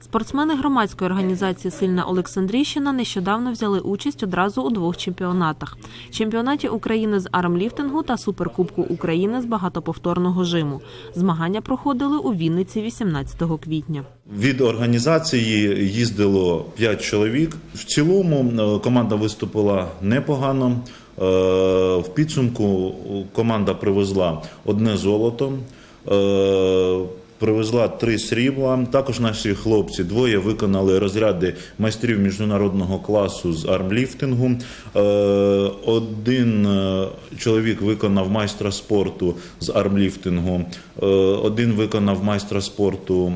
Спортсмени громадської організації Сильна Олександрійщина нещодавно взяли участь одразу у двох чемпіонатах: чемпіонаті України з армліфтингу та Суперкубку України з багатоповторного жиму. Змагання проходили у Вінниці 18 квітня. Від організації їздило 5 чоловік. В цілому е, команда виступила непогано. Е, В підсумку команда привезла одне золото, е, привезла три срібла. Також наші хлопці двоє виконали розряди майстрів міжнародного класу з армліфтингу. Е, Один е, чоловік виконав майстра спорту з армліфтингу, е, один виконав майстра спорту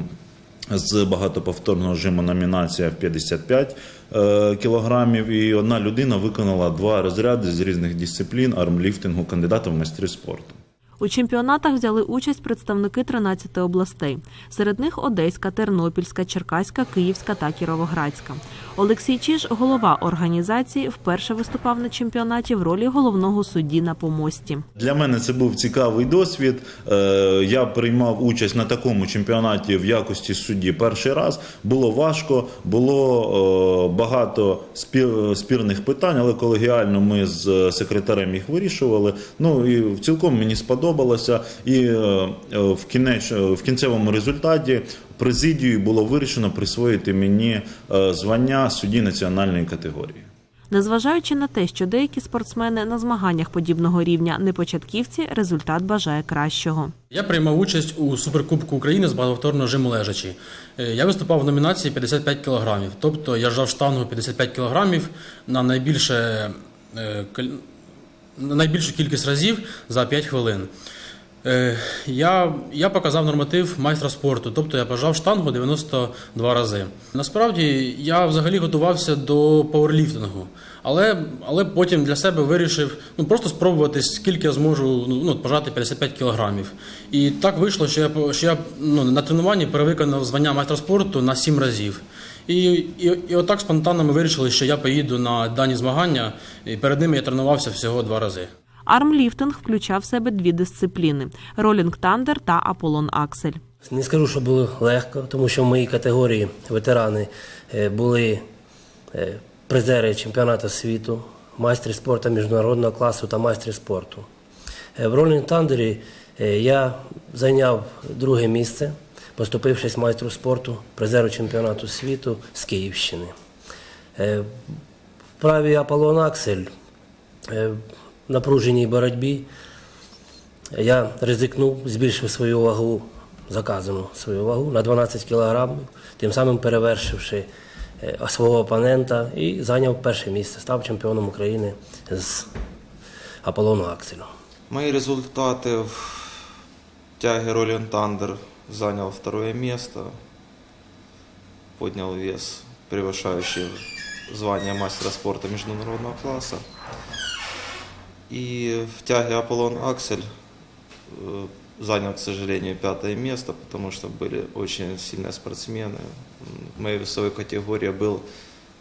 з багатоповторного жиму номінація в 55 е, кілограмів. І одна людина виконала два розряди з різних дисциплін армліфтингу кандидата в майстри спорту. У чемпіонатах взяли участь представники 13 областей. Серед них Одеська, Тернопільська, Черкаська, Київська та Кіровоградська. Олексій Чиж, голова організації, вперше виступав на чемпіонаті в ролі головного судді на помості. Для мене це був цікавий досвід. Е, Я приймав участь на такому чемпіонаті в якості судді перший раз. Було важко, було е, багато спір- спірних питань, але колегіально ми з секретарем їх вирішували. Ну і цілком мені сподобалося. І е, е, в кінеч в кінцевому результаті президією було вирішено присвоїти мені е, звання судді національної категорії. Незважаючи на те, що деякі спортсмени на змаганнях подібного рівня не початківці, результат бажає кращого. Я приймав участь у Суперкубку України з багатоповторного жиму лежачі. Е, Я виступав в номінації 55 кілограмів. Тобто я жав штангу 55 кілограмів на найбільше, е, найбільшу кількість разів за 5 хвилин. Е, Я, я показав норматив майстра спорту, тобто я пожав штангу 92 рази. Насправді я взагалі готувався до пауерліфтингу, але, але потім для себе вирішив ну, просто спробувати, скільки я зможу ну, ну, пожати 55 кілограмів. І так вийшло, що я, що я ну, на тренуванні перевиконав звання майстра спорту на 7 разів. І, і, і отак спонтанно ми вирішили, що я поїду на дані змагання, і перед ними я тренувався всього два рази. Армліфтинг включав в себе дві дисципліни: ролінг тандер та Аполлон Аксель. Не скажу, що було легко, тому що в моїй категорії ветерани е, були е, призери чемпіонату світу, майстри спорту міжнародного класу та майстри спорту. Е, В ролінг тандері я зайняв друге місце, поступившись майстру спорту, призеру чемпіонату світу з Київщини. Е, В праві Аполлон Аксель е, в напруженій боротьбі я ризикнув, збільшив свою вагу, заказану свою вагу на 12 кілограмів, тим самим перевершивши е, свого опонента і зайняв перше місце, став чемпіоном України з Аполлону Акселю. Мои результаты в тяге Роллин Тандер занял второе место, поднял вес, превышающий звание мастера спорта международного класса. И в тяге Аполлон Аксель э, занял, к сожалению, пятое место, потому что были очень сильные спортсмены. В моей весовой категории был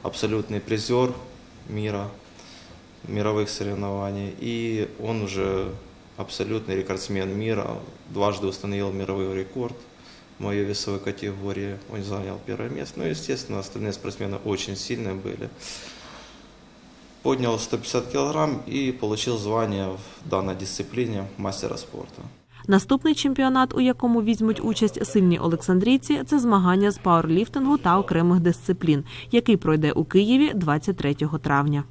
абсолютный призер мира, мировых соревнований. И он уже абсолютный рекордсмен мира, дважды установил мировой рекорд в моей весовой категории. Он занял первое место. Ну, естественно, остальные спортсмены очень сильные были. Поднял 150 килограмм и получил звание в данной дисциплине мастера спорта. Наступний чемпіонат, у якому візьмуть участь сильні Олександрійці, це змагання з пауерліфтингу та окремих дисциплін, який пройде у Києві 23 травня.